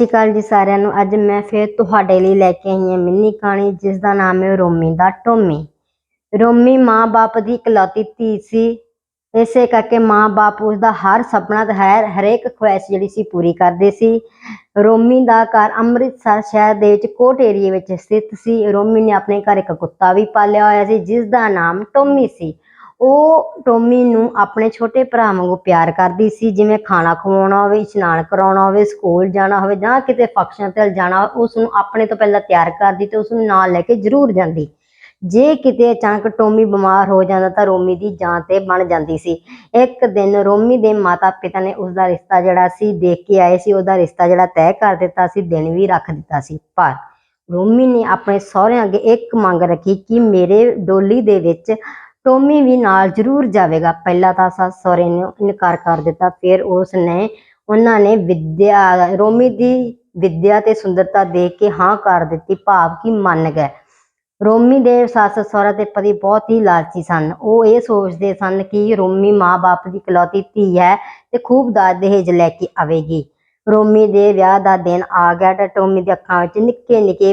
ਸਤਿ ਸ਼੍ਰੀ ਅਕਾਲ ਜੀ ਸਾਰਿਆਂ ਨੂੰ। ਅੱਜ ਮੈਂ ਫਿਰ ਤੁਹਾਡੇ ਲਈ ਲੈ ਕੇ ਆਈ ਹਾਂ ਮਿੰਨੀ ਕਹਾਣੀ ਜਿਸ ਦਾ ਨਾਮ ਹੈ ਰੋਮੀ ਦਾ ਟੋਮੀ। ਰੋਮੀ ਮਾਂ-ਬਾਪ ਦੀ ਇਕਲੌਤੀ ਧੀ ਸੀ। ਇਸੇ ਕਰਕੇ ਮਾਂ-ਬਾਪ ਉਸ ਦਾ ਹਰ ਸੁਪਨਾ ਤੇ ਹਰ, ਹਰੇਕ ਖੁਆਇਸ਼ ਜਿਹੜੀ ਸੀ ਪੂਰੀ ਕਰਦੇ ਸੀ। ਰੋਮੀ ਦਾ ਘਰ ਅੰਮ੍ਰਿਤਸਰ ਸ਼ਹਿਰ ਦੇ ਵਿੱਚ ਕੋਟ ਏਰੀਏ ਵਿੱਚ ਸਥਿਤ ਸੀ। ਰੋਮੀ ਨੇ ਆਪਣੇ ਘਰ ਇੱਕ ਕੁੱਤਾ ਵੀ ਪਾਲਿਆ ਹੋਇਆ ਸੀ ਜਿਸ ਦਾ ਨਾਮ ਟੋਮੀ ਸੀ। ਉਹ ਟੋਮੀ ਨੂੰ ਆਪਣੇ ਛੋਟੇ ਭਰਾ ਵਾਂਗੂ ਪਿਆਰ ਕਰਦੀ ਸੀ, ਜਿਵੇਂ ਖਾਣਾ ਖਵਾਉਣਾ ਹੋਵੇ, ਇਸ਼ਨਾਨ ਕਰਾਉਣਾ ਹੋਵੇ, ਸਕੂਲ ਜਾਣਾ ਹੋਵੇ ਜਾਂ ਕਿਤੇ ਫੰਕਸ਼ਨ ਤੇ ਜਾਣਾ ਉਸ ਨੂੰ ਆਪਣੇ ਤੋਂ ਪਹਿਲਾਂ ਤਿਆਰ ਕਰਦੀ ਤੇ ਉਸ ਨੂੰ ਨਾਲ ਲੈ ਕੇ ਜ਼ਰੂਰ ਜਾਂਦੀ। ਜੇ ਕਿਤੇ ਅਚਾਨਕ ਟੋਮੀ ਬਿਮਾਰ ਹੋ ਜਾਂਦਾ ਤਾਂ ਰੋਮੀ ਦੀ ਜਾਨ ਤੇ ਬਣ ਜਾਂਦੀ ਸੀ। ਇੱਕ ਦਿਨ ਰੋਮੀ ਦੇ ਮਾਤਾ ਪਿਤਾ ਨੇ ਉਸ ਦਾ ਰਿਸ਼ਤਾ ਜਿਹੜਾ ਸੀ, ਦੇਖ ਕੇ ਆਏ ਸੀ, ਉਹਦਾ ਰਿਸ਼ਤਾ ਜਿਹੜਾ ਤੈਅ ਕਰ ਦਿੱਤਾ ਸੀ, ਦਿਨ ਵੀ ਰੱਖ ਦਿੱਤਾ ਸੀ। ਪਰ ਰੋਮੀ ਨੇ ਆਪਣੇ ਸਹੁਰਿਆਂ ਅੱਗੇ ਇੱਕ ਮੰਗ ਰੱਖੀ ਕਿ ਮੇਰੇ ਡੋਲੀ ਦੇ ਵਿੱਚ ਟੋਮੀ ਵੀ ਨਾਲ ਜ਼ਰੂਰ ਜਾਵੇਗਾ। ਪਹਿਲਾਂ ਤਾਂ ਸੱਸ ਸਹੁਰੇ ਨੇ ਇਨਕਾਰ ਕਰ ਦਿੱਤਾ, ਫਿਰ ਉਸ ਨੇ, ਉਹਨਾਂ ਨੇ ਵਿਦਿਆ, ਰੋਮੀ ਦੀ ਵਿਦਿਆ ਤੇ ਸੁੰਦਰਤਾ ਦੇਖ ਕੇ ਹਾਂ ਕਰ ਦਿੱਤੀ, ਭਾਵ ਕਿ ਮੰਨ ਗਏ। ਰੋਮੀ ਦੇ ਸੱਸ ਸਹੁਰਾ ਤੇ ਪਤੀ ਬਹੁਤ ਹੀ ਲਾਲਚੀ ਸਨ। ਉਹ ਇਹ ਸੋਚਦੇ ਸਨ ਕਿ ਰੋਮੀ ਮਾਂ-ਬਾਪ ਦੀ ਇਕਲੌਤੀ ਧੀ ਹੈ ਤੇ ਖੂਬ ਦਾਜ ਦਹੇਜ ਲੈ ਕੇ ਆਵੇਗੀ। ਰੋਮੀ ਦੇ ਵਿਆਹ ਦਾ ਦਿਨ ਆ ਗਿਆ ਤਾਂ ਟੋਮੀ ਦੀ ਅੱਖਾਂ ਵਿੱਚ ਨਿੱਕੇ ਨਿੱਕੇ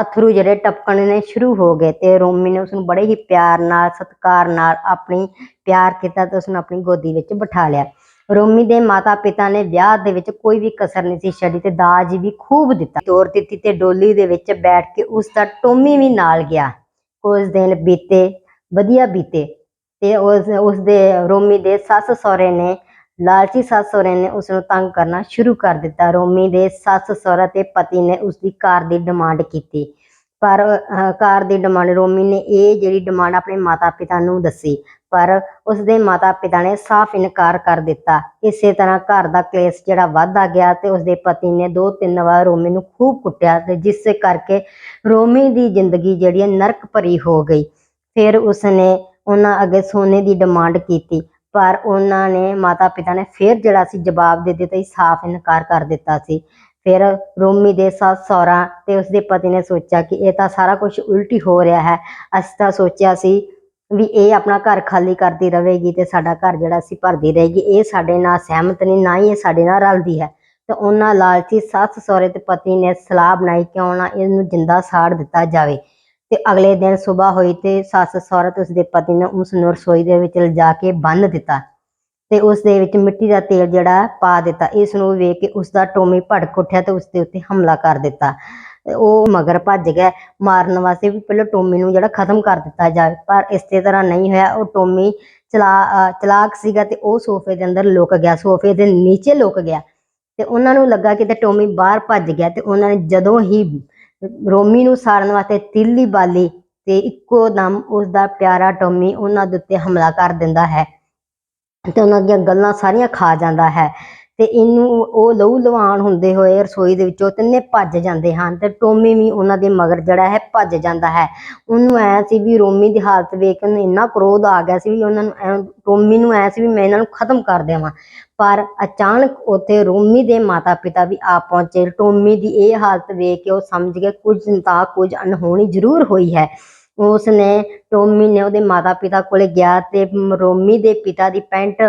ਅਥਰੂ ਜਿਹੜੇ ਟਪਕਣ ਸ਼ੁਰੂ ਹੋ ਗਏ ਤੇ ਰੋਮੀ ਨੇ ਉਸ ਨੂੰ ਬੜੇ ਹੀ ਪਿਆਰ ਨਾਲ, ਸਤਿਕਾਰ ਨਾਲ ਆਪਣੀ ਪਿਆਰ ਕੀਤਾ ਤੇ ਉਸ ਨੂੰ ਆਪਣੀ ਗੋਦੀ ਵਿੱਚ ਬਿਠਾ ਲਿਆ। ਰੋਮੀ ਦੇ ਮਾਤਾ ਪਿਤਾ ਨੇ ਵਿਆਹ ਦੇ ਵਿੱਚ ਕੋਈ ਵੀ ਕਸਰ ਨਹੀਂ ਸੀ ਛੱਡੀ ਤੇ ਦਾਜ ਵੀ ਖੂਬ ਦਿੱਤਾ। ਤੋਰ ਦਿੱਤੀ ਤੇ ਡੋਲੀ ਦੇ ਵਿੱਚ ਬੈਠ ਕੇ ਉਸ ਦਾ ਟੋਮੀ ਵੀ ਨਾਲ ਗਿਆ। ਉਸ ਦਿਨ ਬੀਤੇ, ਵਧੀਆ ਬੀਤੇ ਤੇ ਉਸ ਉਸ ਦੇ, ਰੋਮੀ ਦੇ ਸੱਸ ਸਹੁਰੇ ਨੇ ਲਾਲਚੀ ਸੱਸ ਸਹੁਰੇ ਨੇ ਉਸ ਨੂੰ ਤੰਗ ਕਰਨਾ ਸ਼ੁਰੂ ਕਰ ਦਿੱਤਾ। ਰੋਮੀ ਦੇ ਸੱਸ ਸਹੁਰਾ ਤੇ ਪਤੀ ਨੇ ਉਸ ਦੀ ਕਾਰ ਦੀ ਡਿਮਾਂਡ ਕੀਤੀ। ਪਰ ਅਹ, ਕਾਰ ਦੀ ਡਿਮਾਂਡ ਰੋਮੀ ਨੇ ਇਹ ਜਿਹੜੀ ਡਿਮਾਂਡ ਆਪਣੇ ਮਾਤਾ ਪਿਤਾ ਨੂੰ ਦੱਸੀ। ਪਰ ਉਸ ਦੇ ਮਾਤਾ ਪਿਤਾ ਨੇ ਸਾਫ਼ ਇਨਕਾਰ ਕਰ ਦਿੱਤਾ। ਇਸੇ ਤਰ੍ਹਾਂ ਘਰ ਦਾ ਕਲੇਸ਼ ਜਿਹੜਾ ਵੱਧਦਾ ਗਿਆ ਤੇ ਉਸ ਦੇ ਪਤੀ ਨੇ ਦੋ ਤਿੰਨ ਵਾਰ ਰੋਮੀ ਨੂੰ ਖੂਬ ਕੁੱਟਿਆ ਤੇ ਜਿਸ ਕਰਕੇ ਰੋਮੀ ਦੀ ਜ਼ਿੰਦਗੀ ਜਿਹੜੀ ਨਰਕ ਭਰੀ ਹੋ ਗਈ। ਫਿਰ ਉਸ ਨੇ ਉਹਨਾਂ ਅੱਗੇ ਸੋਨੇ ਦੀ ਡਿਮਾਂਡ ਕੀਤੀ। ਪਰ ਉਹਨਾਂ ਨੇ ਮਾਤਾ ਪਿਤਾ ਨੇ ਫਿਰ ਜਿਹੜਾ ਸੀ ਜਵਾਬ ਦੇ ਦਿੱਤਾ ਸੀ, ਸਾਫ਼ ਇਨਕਾਰ ਕਰ ਦਿੱਤਾ ਸੀ। ਫਿਰ ਰੋਮੀ ਦੇ ਸੱਸ ਸਹੁਰਾ ਤੇ ਉਸਦੇ ਪਤੀ ਨੇ ਸੋਚਿਆ ਕਿ ਇਹ ਤਾਂ ਸਾਰਾ ਕੁਝ ਉਲਟੀ ਹੋ ਰਿਹਾ ਹੈ। ਅਸੀਂ ਤਾਂ ਸੋਚਿਆ ਸੀ ਵੀ ਇਹ ਆਪਣਾ ਘਰ ਖਾਲੀ ਕਰਦੀ ਰਹੇਗੀ ਤੇ ਸਾਡਾ ਘਰ ਜਿਹੜਾ ਸੀ ਭਰਦੀ ਰਹੇਗੀ। ਇਹ ਸਾਡੇ ਨਾਲ ਸਹਿਮਤ ਨਹੀਂ, ਨਾ ਹੀ ਇਹ ਸਾਡੇ ਨਾਲ ਰਲਦੀ ਹੈ। ਤੇ ਉਹਨਾਂ ਲਾਲਚੀ ਸੱਸ ਸਹੁਰੇ ਤੇ ਪਤੀ ਨੇ ਸਲਾਹ ਬਣਾਈ ਕਿਉਂ ਨਾ ਇਹਨੂੰ ਜਿੰਦਾ ਸਾੜ ਦਿੱਤਾ ਜਾਵੇ। ਤੇ ਅਗਲੇ ਦਿਨ ਸਵੇਰ ਹੋਈ ਤੇ ਸੱਸ ਸਹੁਰਾ ਤੇ ਉਸਦੇ ਪਤੀ ਨੇ ਉਸ ਨੂੰ ਰਸੋਈ ਦੇ ਵਿੱਚ ਲਿਜਾ ਕੇ ਬੰਨ ਦਿੱਤਾ ਤੇ ਉਸ ਦੇ ਵਿੱਚ ਮਿੱਟੀ ਦਾ ਤੇਲ ਜਿਹੜਾ ਪਾ ਦਿੱਤਾ। ਇਸ ਨੂੰ ਵੇਖ ਕੇ ਉਸ ਦਾ ਟੋਮੀ ਭੜਕ ਉੱਠਿਆ ਤੇ ਉਸ ਦੇ ਉੱਤੇ ਹਮਲਾ ਕਰ ਦਿੱਤਾ। ਉਹ ਮਗਰ ਭੱਜ ਗਿਆ। ਮਾਰਨ ਵਾਸਤੇ ਵੀ ਪਹਿਲਾਂ ਟੋਮੀ ਨੂੰ ਜਿਹੜਾ ਖਤਮ ਕਰ ਦਿੱਤਾ ਜਾਵੇ, ਪਰ ਇਸੇ ਤਰ੍ਹਾਂ ਨਹੀਂ ਹੋਇਆ। ਉਹ ਟੋਮੀ ਚਲਾ ਚਲਾਕ ਸੀਗਾ ਤੇ ਉਹ ਸੋਫੇ ਦੇ ਅੰਦਰ ਲੁਕ ਗਿਆ। ਸੋਫੇ ਦੇ ਨੀਚੇ ਲੁਕ ਗਿਆ ਤੇ ਉਹਨਾਂ ਨੂੰ ਲੱਗਾ ਕਿ ਤੇ ਟੋਮੀ ਬਾਹਰ ਭੱਜ ਗਿਆ ਤੇ ਉਹਨਾਂ ਨੇ ਜਦੋਂ ਹੀ ਰੋਮੀ ਨੂੰ ਸਾੜਨ ਵਾਸਤੇ ਤਿੱਲੀ ਬਾਲੀ ਤੇ ਇੱਕੋ ਦਮ ਉਸ ਦਾ ਪਿਆਰਾ ਟੋਮੀ ਉਹਨਾਂ ਦੇ ਉੱਤੇ ਹਮਲਾ ਕਰ ਦਿੰਦਾ ਹੈ ਤੇ ਉਹਨਾਂ ਦੀਆਂ ਗੱਲਾਂ ਸਾਰੀਆਂ ਖਾ ਜਾਂਦਾ ਹੈ। ਤੇ ਇਹਨੂੰ ਉਹ ਲਹੂ ਲਵਾਨ ਹੁੰਦੇ ਹੋਏ ਰਸੋਈ ਦੇ ਵਿੱਚੋਂ ਤਿੰਨੇ ਭੱਜ ਜਾਂਦੇ ਹਨ ਤੇ ਟੋਮੀ ਵੀ ਉਹਨਾਂ ਦੇ ਮਗਰ ਜਿਹੜਾ ਹੈ ਭੱਜ ਜਾਂਦਾ ਹੈ। ਉਹਨੂੰ ਐ ਸੀ ਵੀ ਰੋਮੀ ਦੀ ਹਾਲਤ ਵੇਖ ਕੇ ਇੰਨਾ ਕ੍ਰੋਧ ਆ ਗਿਆ ਸੀ ਵੀ ਉਹਨਾਂ ਨੂੰ ਟੋਮੀ ਨੂੰ ਐ ਸੀ ਵੀ ਮੈਂ ਇਹਨਾਂ ਨੂੰ ਖਤਮ ਕਰ ਦੇਵਾਂ। ਪਰ ਅਚਾਨਕ ਉੱਥੇ ਰੋਮੀ ਦੇ ਮਾਤਾ ਪਿਤਾ ਵੀ ਆ ਪਹੁੰਚੇ। ਟੋਮੀ ਦੀ ਇਹ ਹਾਲਤ ਵੇਖ ਕੇ ਉਹ ਸਮਝ ਗਏ, ਕੁਝ ਤਾਂ ਕੁਝ ਅਣਹੋਣੀ ਜ਼ਰੂਰ ਹੋਈ ਹੈ। ਉਸ ਨੇ ਟੋਮੀ ਨੇ ਉਹਦੇ ਮਾਤਾ ਪਿਤਾ ਕੋਲੇ ਗਿਆ ਤੇ ਰੋਮੀ ਦੇ ਪਿਤਾ ਦੀ ਪੈਂਟ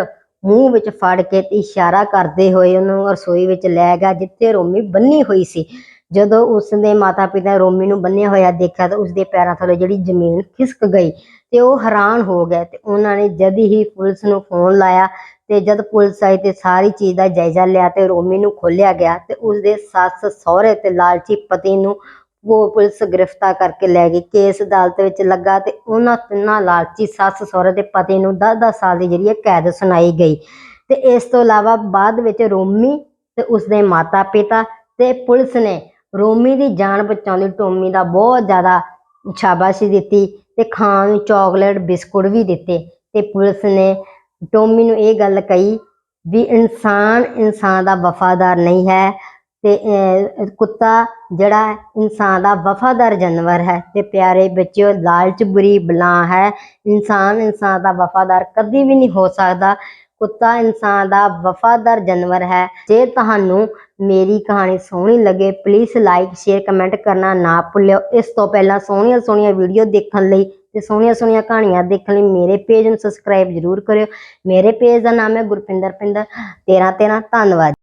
ਮੂੰਹ ਵਿੱਚ ਫੜ ਕੇ ਤੇ ਇਸ਼ਾਰਾ ਕਰਦੇ ਹੋਏ ਉਹਨੂੰ ਰਸੋਈ ਵਿੱਚ ਲੈ ਗਿਆ, ਜਿੱਥੇ ਰੋਮੀ ਬੰਨੀ ਹੋਈ ਸੀ। ਜਦੋਂ ਉਸ ਦੇ ਮਾਤਾ ਪਿਤਾ ਨੇ ਰੋਮੀ ਨੂੰ ਬੰਨਿਆ ਹੋਇਆ ਦੇਖਿਆ ਤਾਂ ਉਸ ਦੇ ਪੈਰਾਂ ਥੱਲੇ ਜਿਹੜੀ ਜ਼ਮੀਨ ਖਿਸਕ ਗਈ ਤੇ ਉਹ ਹੈਰਾਨ ਹੋ ਗਏ ਤੇ ਉਹਨਾਂ ਨੇ ਜਦ ਹੀ ਪੁਲਿਸ ਨੂੰ ਫੋਨ ਲਾਇਆ ਤੇ ਜਦ ਪੁਲਿਸ ਆਈ ਤੇ ਸਾਰੀ ਚੀਜ਼ ਦਾ ਜਾਇਜ਼ਾ ਲਿਆ ਤੇ ਰੋਮੀ ਨੂੰ ਖੋਲਿਆ ਗਿਆ ਤੇ ਉਸ ਦੇ ਸੱਸ, ਸਹੁਰੇ ਤੇ ਲਾਲਚੀ ਪਤੀ ਨੂੰ ਉਹ ਪੁਲਿਸ ਗ੍ਰਿਫਤਾਰ ਕਰਕੇ ਲੈ ਗਈ, ਕੇਸ ਅਦਾਲਤ ਵਿੱਚ ਲੱਗਾ ਤੇ ਉਹਨਾਂ ਤਿੰਨਾਂ ਲਾਲਚੀ ਸੱਸ ਸਹੁਰੇ ਦੇ ਪਤੀ ਨੂੰ 10-10 ਸਾਲ ਦੀ ਜਿਹੜੀ ਹੈ ਕੈਦ ਸੁਣਾਈ ਗਈ। ਤੇ ਇਸ ਤੋਂ ਇਲਾਵਾ ਬਾਅਦ ਵਿੱਚ ਰੋਮੀ ਤੇ ਉਸਦੇ ਮਾਤਾ ਪਿਤਾ ਤੇ ਪੁਲਿਸ ਨੇ ਰੋਮੀ ਦੀ ਜਾਨ ਬਚਾਉਣ ਲਈ ਟੋਮੀ ਦਾ ਬਹੁਤ ਜ਼ਿਆਦਾ ਸ਼ਾਬਾਸ਼ੀ ਦਿੱਤੀ ਤੇ ਖਾਣ ਨੂੰ ਚਾਕਲੇਟ, ਬਿਸਕੁਟ ਵੀ ਦਿੱਤੇ ਤੇ ਪੁਲਿਸ ਨੇ ਟੋਮੀ ਨੂੰ ਇਹ ਗੱਲ ਕਹੀ ਵੀ ਇਨਸਾਨ ਇਨਸਾਨ ਦਾ ਵਫਾਦਾਰ ਨਹੀਂ ਹੈ ਤੇ ਕੁੱਤਾ ਜਿਹੜਾ ਇਨਸਾਨ ਦਾ ਵਫਾਦਾਰ ਜਾਨਵਰ ਹੈ ਤੇ ਪਿਆਰੇ ਬੱਚਿਓ ਲਾਲਚ ਬੁਰੀ ਬਲਾ ਹੈ, ਇਨਸਾਨ ਇਨਸਾਨ ਦਾ ਵਫਾਦਾਰ ਕਦੀ ਵੀ ਨਹੀਂ ਹੋ ਸਕਦਾ। ਕੁੱਤਾ ਇਨਸਾਨ ਦਾ ਵਫਾਦਾਰ ਜਾਨਵਰ ਹੈ। ਜੇ ਤੁਹਾਨੂੰ ਮੇਰੀ ਕਹਾਣੀ ਸੋਹਣੀ ਲੱਗੇ ਪਲੀਜ਼ ਲਾਈਕ ਸ਼ੇਅਰ ਕਮੈਂਟ ਕਰਨਾ ਨਾ ਭੁੱਲਿਓ। ਇਸ ਤੋਂ ਪਹਿਲਾਂ ਸੋਹਣੀਆਂ ਸੋਹਣੀਆਂ ਵੀਡੀਓ ਦੇਖਣ ਲਈ ਤੇ ਸੋਹਣੀਆਂ ਸੋਹਣੀਆਂ ਕਹਾਣੀਆਂ ਦੇਖਣ ਲਈ ਮੇਰੇ ਪੇਜ ਨੂੰ ਸਬਸਕ੍ਰਾਈਬ ਜ਼ਰੂਰ ਕਰਿਓ। ਮੇਰੇ ਪੇਜ ਦਾ ਨਾਮ ਹੈ ਗੁਰਪਿੰਦਰ ਪਿੰਦਰ। 13 13 ਧੰਨਵਾਦ।